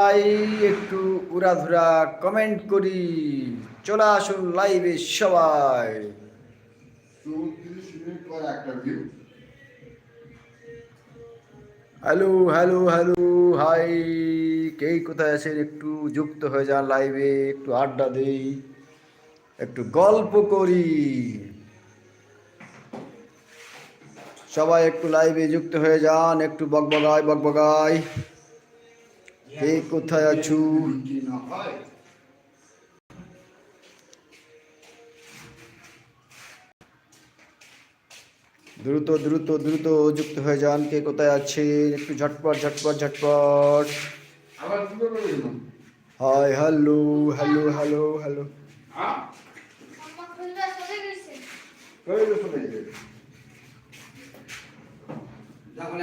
তাই একটু উড়াধুরা কমেন্ট করি। চলে আসুন লাইভে সবাই। হ্যালো হ্যালো হ্যালো হাই কে কোথায় আছেন? একটু যুক্ত হয়ে যান লাইভে একটু আড্ডা দেই একটু গল্প করি। সবাই একটু লাইভে যুক্ত হয়ে যান একটু বকবগাই বকবগাই কে কোথায় আছু? দ্রুত দ্রুত দ্রুত যুক্ত হয়ে যান। কে কোথায় আছে? একটু ঝটপট ঝটপট ঝটপট। Hi hello hello hello hello. হ্যাঁ?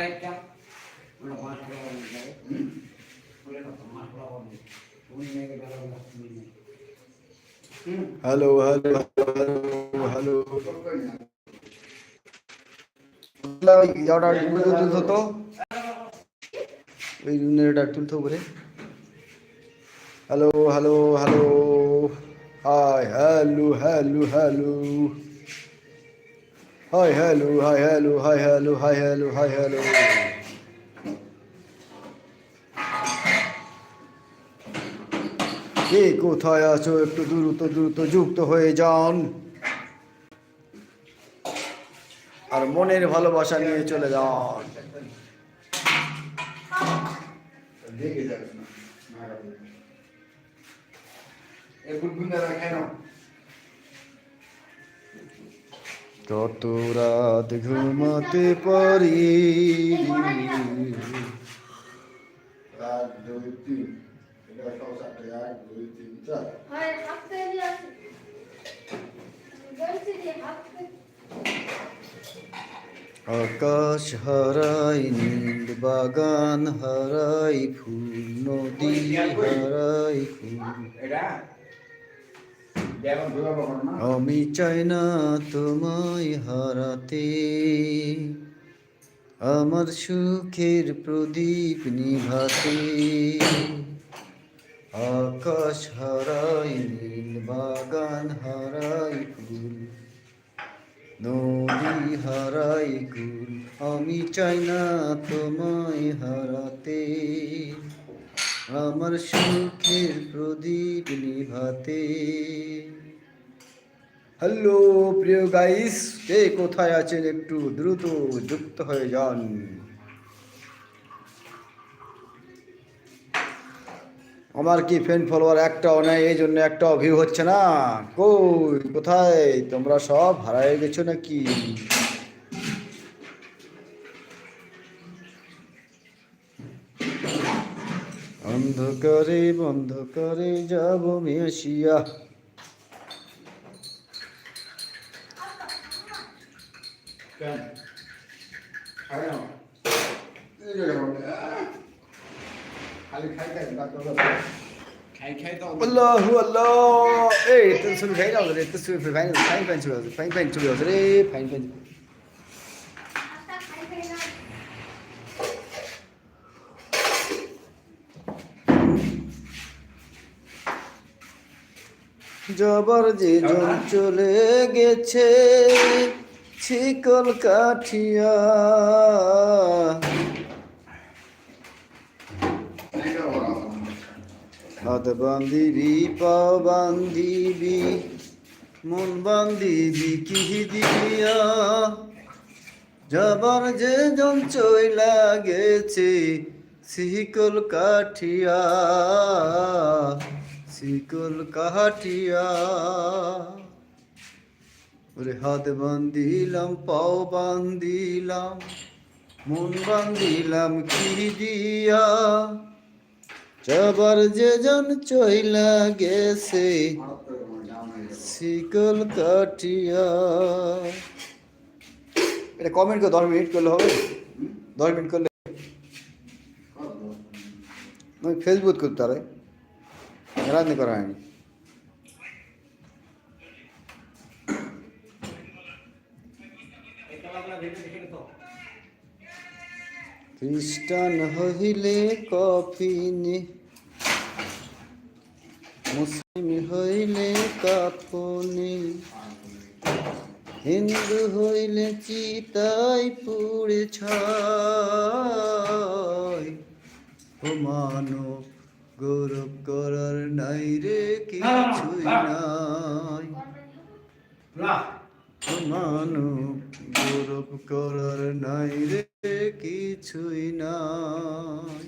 একটা হ্যালো হ্যালো হ্যালো হ্যালো। তো ওই নেটা তুলতো করে hello hello hello. Hi, hello hello hello. Hi hello hi hello hi hello hi hello hi, hello. কে কোথায় আছো একটু দ্রুত দ্রুত যুক্ত হয়ে যান আর মনের ভালোবাসা নিয়ে চলে যান। কত রাত ঘুমাতে পারি এক, দুই, তিন। এটা সব সাথে এক, দুই, তিন, চার। হয় হাত তৈরি আছে বলছি যে হাত আকাশ হারাই নীল বাগান হারাই ফুল নদী হারাই ফুল? আমি চাই না তোমায় হারাতে। আমার সুখের প্রদীপ নিভাতে। আকাশ হারাই, নীল বাগান হারাই ফুল। নদী হারাই কুল, আমি চাই না তোমায় হারাতে। আমার সুখের প্রদীপ নিভাতে। হ্যালো, প্রিয় গাইস, কে কোথায় আছেন একটু দ্রুত যুক্ত হয়ে যান। আমার কি ফ্রেন্ড ফলোয়ার একটাও নেই, এই জন্য একটাও ভিউ হচ্ছে না। কই, কোথায়? তোমরা সব হারায় গেছো নাকি? অন্ধকারে বন্ধকারে যাব মেশিয়া। কেন? আল্লাহু আল্লাহ। এই তো ছবি খাই দাও রে তো ছবি ফাইন ফাইন ফাইন আছে ফাইন ফাইন ছবি আছে রে ফাইন ফাইন যাবার যে জন চলে গেছে ছিকল কাঠিয়া এইটা বলা হয়। হাত বান্ধিবি পা বান্ধিবি মন বান্ধিবি কি দিয়া যাবার যে জন চইলা গেছে শিকল কাঠিয়া শিকল কাঠিয়া। ওরে হাত বান্ধিলাম, পাও বান্ধিলাম, মন বান্ধিলাম, কি দিয়া? যাবার যে জন চইলা গেছে। শিকল কাটিয়া এটা কমেন্ট করে দশ মিনিট করলে হবে দশ মিনিট করলে? আমি ফেসবুক করতে পারে রান্না করা হয়নি খ্রিস্টান হইলে কফিনে মুসলিম হইলে কাফনে হিন্দু হইলে চিতাই পুড়ে ছাই। ও মানব গৌরব করার নাই রে কিছুই নাই। মানব গৌরব করার নাই রে কিছুই নাই।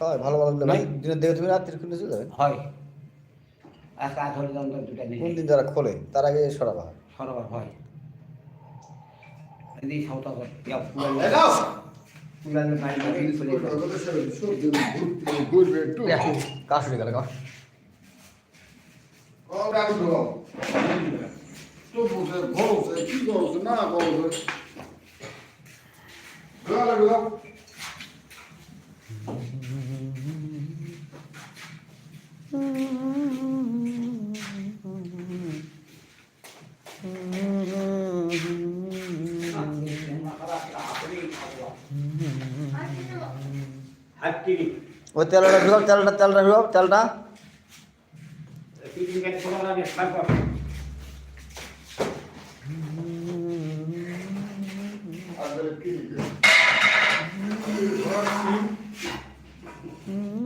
হয় ভালো ভালো ভাই। দিনের দেখে তুমি রাত্রি খুলে চলে যাবে? হয়। আর কাজ হলে দাম দুটা কোন দিন যারা খোলে তার আগে সরাবা। হয়। সরবার হয় এই ইয়া পুরানো খুলে একটু কাজ উঠে গেল কাজ। তো। বসে কি করছে না করছে ওই তেলটা ঢুকাও তেলটা তেলটা ঢুকাও তেলটা। তিন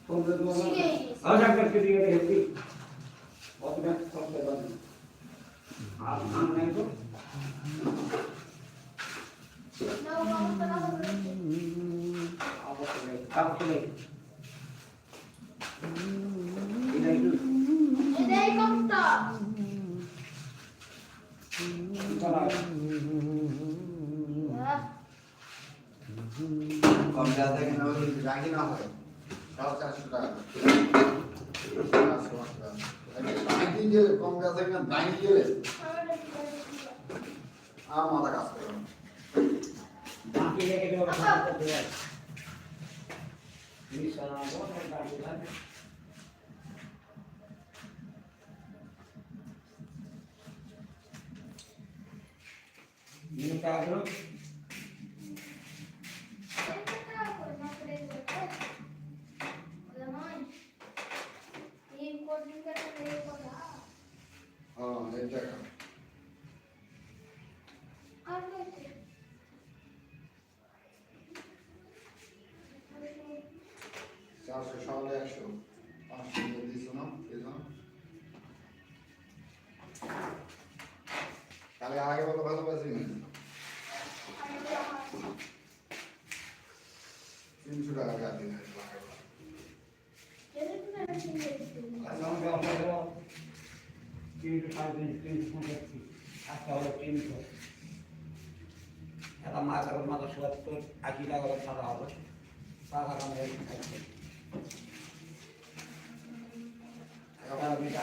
কম দাদা কেন রাখি না হয় আর মাথা কাজ করে না। বাকি দেখা চারশো সকালে একশো পাঁচশো দিয়ে দিচ্ছ না দিছ না তাহলে আগে বলো ভালো না তিনশো টাকা গাছ দিন আজকে ব্যবসা দেবো তিনশো সাড়ে তিনশো তিনশো পঁচাশি একটা হলো। তিনশো একটা মাছ এখন মাথা সত্তর আশি টাকা করে ছাড়া হবে।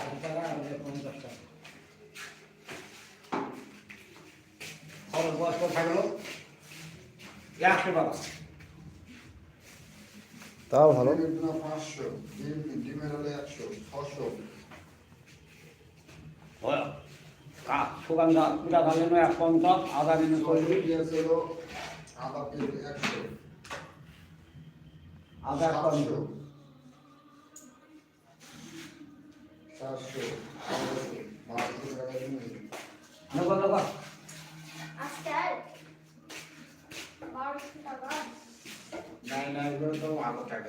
আশি টাকা আর বেটা পঞ্চাশ টাকা। খবর বয়স্ক থাকল? একশো টাকা। তাও ভালো। পাঁচশো ডিম ডিমের হলে একশো ছশো। সুগন্ধা ভালো নয় এক পঞ্চাশ আদা পেঁয়াজ একশো আধা এক পঞ্চাশ টাকা